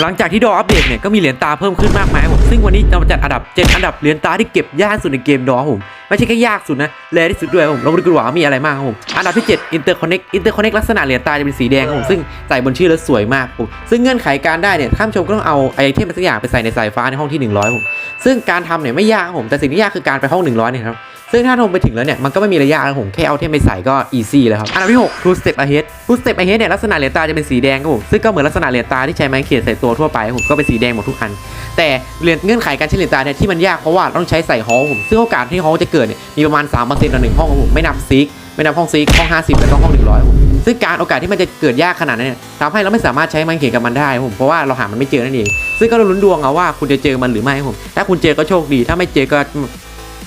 หลังจากที่ดออัปเดตเนี่ยก็มีเหรียญตาเพิ่มขึ้นมากมายผมซึ่งวันนี้เรามาจัดอันดับ 7 อันดับเหรียญตาที่เก็บยากสุดในเกมดอผมไม่ใช่แค่ยากสุดนะแรที่สุดด้วยผมเรามาดูกันว่ามีอะไรบ้างครับผมอันดับที่ 7 Interconnect Interconnect ลักษณะเหรียญตาจะเป็นสีแดงครับผมซึ่งใส่บนชื่อแล้วสวยมากครับผมซึ่งเงื่อนไขการได้เนี่ยท่านผู้ชมก็ต้องเอาไอเทมสักอย่างไปใส่ในสายฟ้าในห้องที่ 100ครับผมซึ่งการทำเนี่ยไม่ยากครับผมแต่สิ่งที่ยากคือการไปห้อง 100เนี่ยครับ ซึ่งถ้าลงไปถึงแล้วเนี่ยมันก็ไม่มีระยะครับผมแค่เอาเทมไปใส่ก็อีซี่แล้วครับอันดับที่6 Two Step Ahead Two Step Ahead เนี่ยลักษณะเหรียญตาจะเป็นสีแดงครับผมซึ่งก็เหมือนลักษณะเหรียญตาที่ใช้ไม้เขียนใส่ตัวทั่วไปผมก็เป็นสีแดงหมดทุกอัน แต่เหรียญเงื่อนไขการใช้เหรียญตาเนี่ยที่มันยากเพราะว่าต้องใช้ใส่ฮอลผมซึ่งโอกาสที่ฮอลจะเกิดเนี่ยมีประมาณ3%ต่อหนึ่งห้องครับผมไม่นับซิกไม่นับห้องซิกห้อง 50 แล้วก็ห้อง 100ครับผมซึ่งการโอกาสที่มันจะเกิดยากขนาดนั้นเนี่ยทำให้เราไม่สามารถใช้ไม้เขียนกับมันได้ผมเพราะว่าเราหามันไม่เจอนั่นเองซึ่งก็ลุ้นดวงเอาว่าคุณจะเจอมันหรือไม่ผมถ้าคุณเจอก็โชคดี ถ้าไม่เจอก็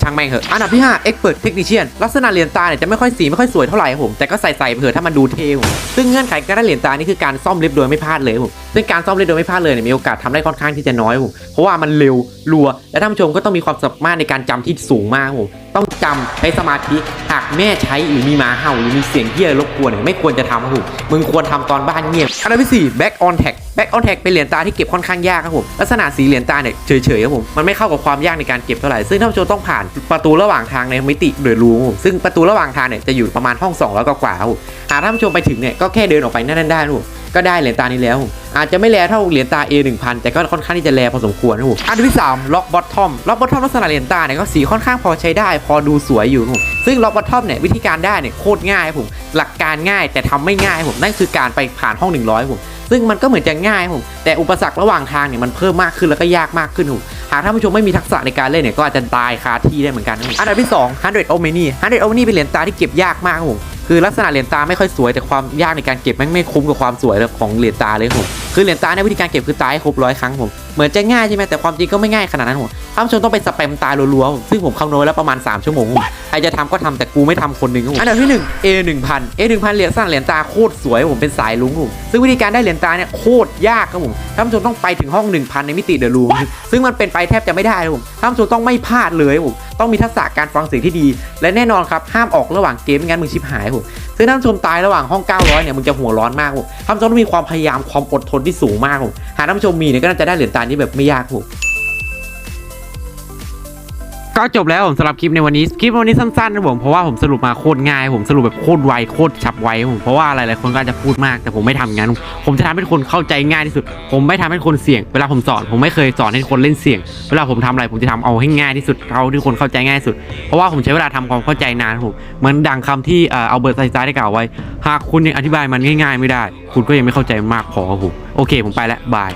ช่างแม่งเหอะอันดับที่5 Expert Technician ลักษณะเหรียญตาเนี่ยจะไม่ค่อยสีไม่ค่อยสวยเท่าไหร่ผมแต่ก็ใส่ใส่เผื่อถ้ามันดูเท่ผมซึ่งเงื่อนไขการได้เหรียญตานี่คือการซ่อมเล็บโดยไม่พลาดเลยผมซึ่งการซ่อมเล็บโดยไม่พลาดเลยเนี่ยมีโอกาสทำได้ค่อนข้างที่จะน้อยผมเพราะว่ามันเร็วรัว และท่านผู้ชมก็ต้องมีความสามารถในการจำที่สูงมากผมต้องจำใช้สมาธิหากแม่ใช้หรือมีหมาเห่าหรือมีเสียงเฮียรบกวนเนี่ยไม่ควรจะทำครับผมมึงควรทำตอนบ้านเงียบอันดับที่4 Back on tag Tag Back on Tag เป็นเหรียญตาที่เก็บค่อนข้างยากครับผมลักษณะสีเหรียญตาเนี่ยเฉยๆครับผมมันไม่เข้ากับความยากในการเก็บเท่าไหร่ซึ่งท่านผู้ชมต้องผ่านประตูระหว่างทางในมิติโดยรูครับผมซึ่งประตูระหว่างทางเนี่ยจะอยู่ประมาณห้อง200กว่าๆครับผมหากท่านผู้ชมไปถึงเนี่ยก็แค่เดินออกไปนั่นๆได้ครับผมก็ได้เหรียญตานี้แล้วครับผมอาจจะไม่แลเท่าเหรียญตา A 1000 แต่ก็ค่อนข้างที่จะแลพอสมควรครับผมอันดับที่3ล็อกบอททอมล็อกบอททอมลักษณะเหรียญตาเนี่ยก็สีค่อนข้างพอใช้ได้ พอดูสวยอยู่ครับผมซึ่งล็อกบอททอมเนี่ยวิธีการได้เนี่ยโคตรง่ายครับผมหลักการง่ายแต่ทำไม่ง่ายครับผมนั่นคือการไปผ่านห้อง 100ครับผม ซึ่งมันก็เหมือนจะง่ายผมแต่อุปสรรคระหว่างทางเนี่ยมันเพิ่มมากขึ้นแล้วก็ยากมากขึ้นครับผมหากท่านผู้ชมไม่มีทักษะในการเล่นเนี่ยก็อาจจะตายคาที่ได้เหมือนกันครับผมอันดับที่2 100 o m n i 100 o m n i เป็นเหรียญตาที่เก็บยากมากผมคือลักษณะเหรียญตาไม่ค่อยสวยแต่ความยากในการเก็บแม่งไม่คุ้มกับความสวยของเหรียญตาเลยผมคือเหรียญตาในวิธีการเก็บคือตายให้ครบร้อยครั้งผม เหมือนจะง่ายใช่ไหมแต่ความจริงก็ไม่ง่ายขนาดนั้นผมท่านผู้ชมต้องไปสแปมตายรัวๆผมซึ่งผมคำนวณแล้วประมาณ 3 ชั่วโมงผมใครจะทำก็ทำแต่กูไม่ทำคนหนึ่งครับผมอันดับที่1 A 1 0 0 0 A 1 0 0 0เหรียญสร้างเหรียญตาโคตรสวยผมเป็นสายลุ้งผมซึ่งวิธีการได้เหรียญตาเนี่ยโคตรยากครับผมท่านผู้ชมต้องไปถึงห้อง 1000 ในมิติเดอะรูมซึ่งมันเป็นไปแทบจะไม่ได้ครับผมท่านผู้ชมต้องไม่พลาดเลยครับผมต้องมีทักษะการฟังเสียงที่ดี และแน่นอนครับห้ามออกระหว่างเกมไม่งั้นมึงชิบหายครับผมซึ่งท่านผู้ชมตายระหว่างห้อง 900เนี่ยมึงจะหัวร้อนมากผมท่านผู้ชมต้องมีความพยายามความอดทนที่สูงมากผมหากท่านผู้ชมมีเนี่ยก็น่าจะได้เหรียญตานี้แบบไม่ยากผมก็จบแล้วผมสำหรับคลิปในวันนี้คลิปวันนี้สั้นๆนะผมเพราะว่าผมสรุปมาโคตรง่าย ผมสรุปแบบโคตรไวโคตรฉับไวผมเพราะว่าหลายๆคนก็จะพูดมากแต่ผมไม่ทำงั้น ผมจะทำให้คนเข้าใจง่ายที่สุด ผมไม่ทำให้คนเสี่ยง เวลาผมสอน ผมไม่เคยสอนให้คนเล่นเสี่ยง เวลาผมทำอะไรผมจะทำเอาให้ง่ายที่สุดเท่าที่คนเข้าใจง่ายที่สุด เพราะว่าผมใช้เวลาทำความเข้าใจนานผมเหมือนดังคำที่เออเอาเบิร์ตไซซ์ได้กล่าวไว้ หากคุณยังอธิบายมันง่าย ๆ ไม่ได้ คุณก็ยังไม่เข้าใจมันมากพอครับผมโอเค ผมไปแล้วบาย